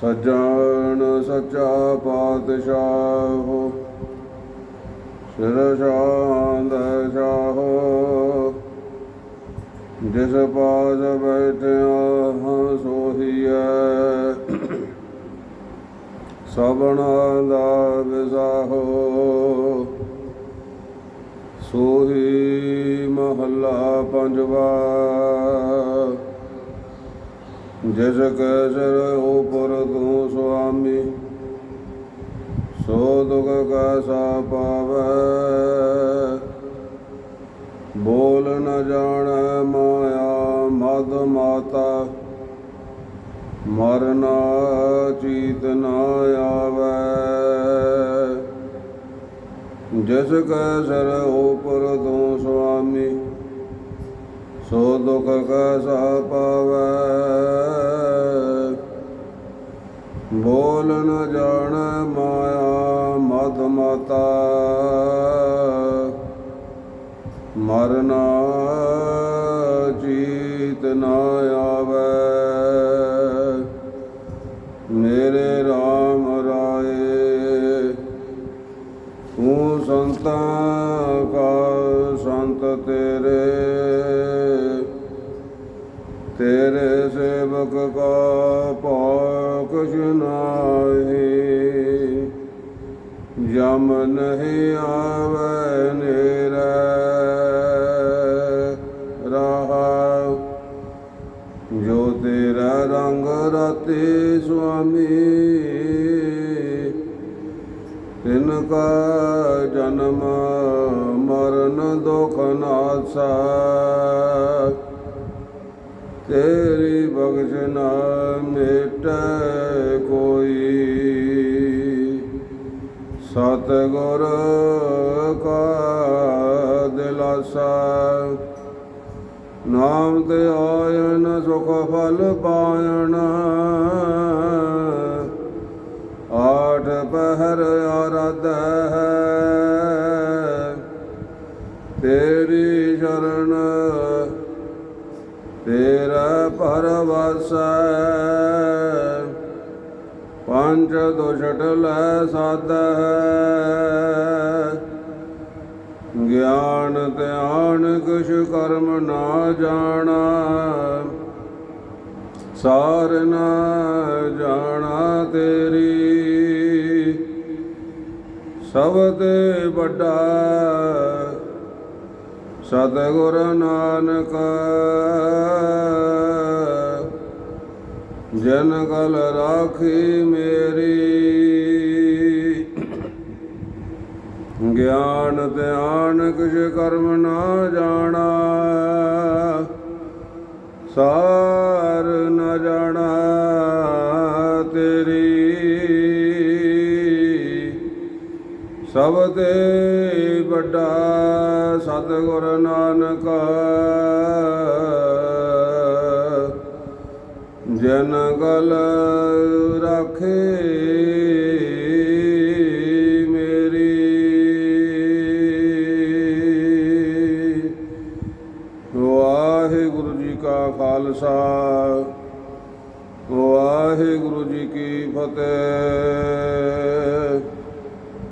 ਸਜਣ ਸੱਚਾ ਪਾਤਸ਼ਾਹ ਸਿਰ ਸ਼ਾਂਦ ਸ਼ਾਹੋ ਜਿਸ ਪਾਸ ਬੈਠਿਆ ਹਾਂ ਸੋਹੀਐ, ਸਭਨਾ ਦਾ ਵਿਸਾਹੋ। ਸੋਹੀ ਮਹੱਲਾ ਪੰਜਵਾ। ਜਿਸ ਕੈ ਸਿਰ ਉਪਰ ਤੂੰ ਸੁਆਮੀ, ਸੋ ਦੁਖ ਕਾ ਸਾ ਪਾਵੈ? ਬੋਲ ਨ ਜਾਣੈ ਮਾਇਆ ਮਦ ਮਾਤਾ ਮਰਨਾ ਚੀਤ ਨ ਆਵੈ। ਜਿਸ ਕੈ ਸਿਰ ਉਪਰ ਤੂੰ ਸੁਆਮੀ, ਸੋ ਦੁਖ ਕਾ ਸਾ ਪਾਵੈ? ਬੋਲ ਨ ਜਾਣੈ ਮਾਇਆ ਮਦ ਮਤਾ। ਮਰਨਾ ਚੀਤ ਨਾ ਆਵੈ। ਮੇਰੇ RAM ਰਾਏ, ਤੂੰ ਸੰਤਾਂ ਕਾ ਸੰਤ ਤੇਰੇ। ਤੇਰੇ ਸੇਵਕ ਕਾ ਪਾਕਸ਼ ਨਾਹੀ ਜਮ ਨਹੀਂ ਆਵੇ ਨੇਰੇ। ਰਹਾ, ਜੋ ਤੇਰਾ ਰੰਗ ਰਾਤੇ ਸੁਆਮੀ, ਤਿਨ ਕਾ ਜਨਮ ਮਰਨ ਦੁਖ ਨਾਸਾ। ਤੇਰੀ ਬਖਸ਼ ਨਾ ਮੇਟੈ ਕੋਈ। ਸਤ ਗੁਰ ਕਾ ਦਿਲਾਸਾ, ਨਾਮ ਤੇ ਆਇਨ ਸੁਖ ਫਲ ਪਾਇਣ। ਆਠ ਪਹਿਰ ਆਰਧ ਹੈ, ਤੇਰੀ ਸ਼ਰਨ ਤੇਰਾ ਪਰਵਾਸੈ ਪੰਜ ਦੁਸ਼ਟ ਲੈ ਸਾਧੈ ਗਿਆਨ ਧਿਆਨ ਕੁਛ ਕਰਮ ਨਾ ਜਾਣਾ। ਸਾਰ ਨਾ ਜਾਣਾ ਤੇਰੀ। ਸਭ ਤੇ ਵੱਡਾ ਸਤਿਗੁਰ ਨਾਨਕ, ਜਨ ਕਲ ਰਾਖੀ ਮੇਰੀ। ਗਿਆਨ ਧਿਆਨ ਕੁਛ ਕਰਮ ਨਾ ਜਾਣਾ, ਸਾਰ ਨਾ ਜਾਣਾ ਤੇਰੀ ਸਭ ਤੇ ਵੱਡਾ ਸਤਿਗੁਰ ਨਾਨਕ, ਜਨ ਗਲ ਰਾਖੇ ਮੇਰੀ। ਵਾਹਿਗੁਰੂ ਜੀ ਕਾ ਖਾਲਸਾ, ਵਾਹਿਗੁਰੂ ਜੀ ਕੀ ਫਤਿਹ।